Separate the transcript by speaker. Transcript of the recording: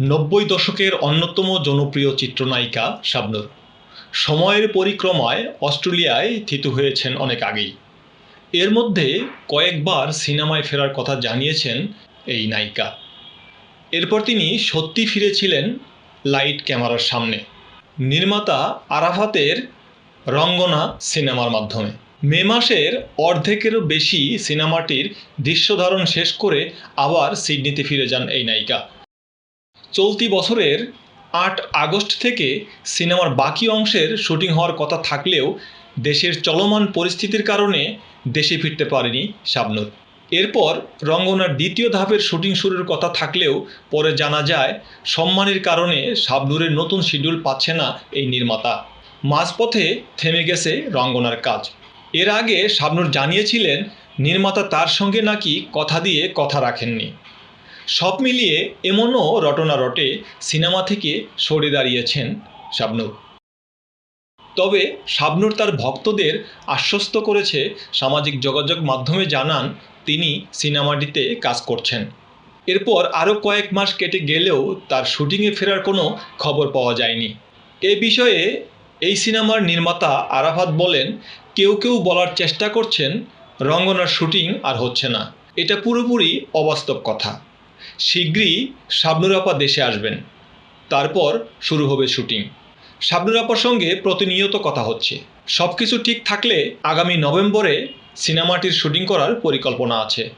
Speaker 1: নব্বই দশকের অন্যতম জনপ্রিয় চিত্রনায়িকা শাবনূর। সময়ের পরিক্রমায় অস্ট্রেলিয়ায় থিতু হয়েছেন অনেক আগেই। এর মধ্যে কয়েকবার সিনেমায় ফেরার কথা জানিয়েছেন এই নায়িকা। এরপর তিনি সত্যি ফিরেছিলেন লাইট ক্যামেরার সামনে। নির্মাতা আরাফাতের রঙ্গনা সিনেমার মাধ্যমে। মে মাসের অর্ধেকেরও বেশি সিনেমাটির দৃশ্যধারণ শেষ করে আবার সিডনিতে ফিরে যান এই নায়িকা। চলতি বছরের আট আগস্ট থেকে সিনেমার বাকি অংশের শুটিং হওয়ার কথা থাকলেও দেশের চলমান পরিস্থিতির কারণে দেশে ফিরতে পারেনি শাবনূর। এরপর রঙ্গনার দ্বিতীয় ধাপের শুটিং শুরুর কথা থাকলেও পরে জানা যায়, সম্মানের কারণে শাবনূরের নতুন শিডিউল পাচ্ছে না এই নির্মাতা। মাঝপথে থেমে গেছে রঙ্গনার কাজ। এর আগে শাবনূর জানিয়েছিলেন, নির্মাতা তার সঙ্গে নাকি কথা দিয়ে কথা রাখেননি। সব মিলিয়ে এমনও রটনা রটে সিনেমা থেকে সরে দাঁড়িয়েছেন শাবনূর। তবে শাবনূর তার ভক্তদের আশ্বস্ত করেছে, সামাজিক যোগাযোগ মাধ্যমে জানান তিনি সিনেমাটিতে কাজ করছেন। এরপর আরও কয়েক মাস কেটে গেলেও তার শুটিংয়ে ফেরার কোনো খবর পাওয়া যায়নি। এ বিষয়ে এই সিনেমার নির্মাতা আরাফাত বলেন, কেউ কেউ বলার চেষ্টা করছেন, রঙ্গনার শুটিং আর হচ্ছে না। এটা পুরোপুরি অবাস্তব কথা। শীঘ্রই শাবনুর আপা দেশে আসবেন। তারপর শুরু হবে শুটিং। শাবনুর আপার সঙ্গে প্রতিনিয়ত কথা হচ্ছে। সব কিছু ঠিক থাকলে আগামী নভেম্বরে সিনেমাটির শুটিং করার পরিকল্পনা আছে।